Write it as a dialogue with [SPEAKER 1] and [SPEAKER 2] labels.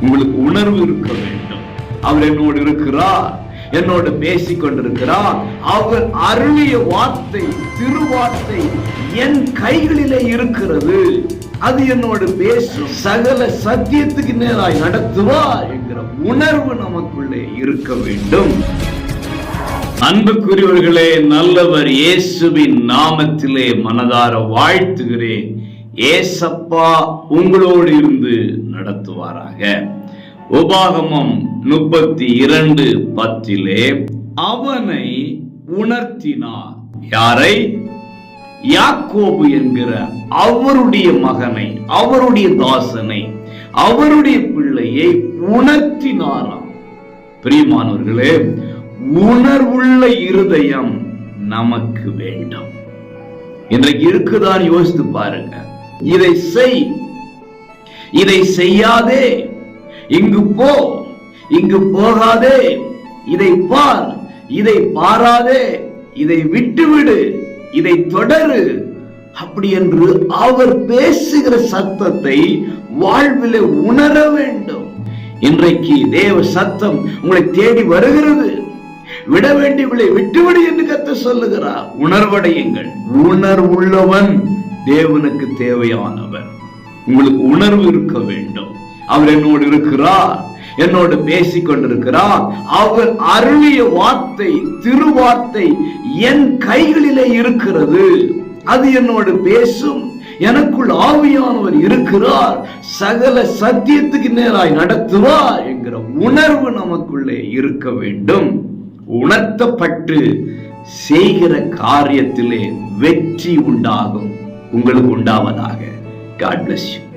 [SPEAKER 1] உங்களுக்கு உணர்வு இருக்க வேண்டும். அவர் என்னோடு இருக்கிறார். என்னோடு பேசிக் கொண்டிருக்கிறார் அவர் அருளிய வார்த்தை திருவார்த்தை என் கைகளிலே இருக்கிறது. அது என்னோடு பேசும். சகல சத்தியத்துக்கு நேராய் நடத்துவா என்கிற உணர்வு நமக்குள்ளே இருக்க வேண்டும். அன்புக்குரியவர்களே நல்லவர் இயேசுவின் நாமத்திலே மனதார வாழ்த்துகிறேன். ஏசப்பா உங்களோடு இருந்து நடத்துவாராக. உபாகமம் முப்பத்தி இரண்டு பத்திலே அவனை உணர்த்தினார். யாரை? யாக்கோபு என்கிற அவருடைய மகனை அவருடைய தாசனை அவருடைய பிள்ளையை உணர்த்தினாராம். பிரியமானவர்களே உணர்வுள்ள இருதயம் நமக்கு வேண்டும். இன்றைக்கு இருக்குதான் யோசித்து பாருங்க. இதை செய். இதை செய்யாதே. இங்கு போ. இங்கு போகாதே. இதை பார். இதை பாராதே. இதை விட்டுவிடு. இதை தொடரு. அப்படி என்று அவர் பேசுகிற சத்தத்தை வாழ்வில் உணர வேண்டும். இன்றைக்கு தேவ சத்தம் உங்களை தேடி வருகிறது. விட வேண்டியவளை விட்டுவிடு என்று கத்த சொல்லுகிறார். உணர்வடையுங்கள். உணர்வுள்ளவன் தேவனுக்கு தேவையானவர். உங்களுக்கு உணர்வு இருக்க வேண்டும். அவர் என்னோடு இருக்கிறார். என்னோடு பேசிக் கொண்டிருக்கிறார். அவர் அருளிய வார்த்தை திருவார்த்தை என் கைகளிலே இருக்கிறது. அது என்னோடு பேசும். எனக்குள் ஆவியானவர் இருக்கிறார். சகல சத்தியத்துக்கு நேராய் நடத்துவார் என்கிற உணர்வு நமக்குள்ளே இருக்க வேண்டும். உணர்த்தப்பட்டு செய்கிற காரியத்திலே வெற்றி உண்டாகும். உங்களுக்கு உண்டாவதாக. God bless you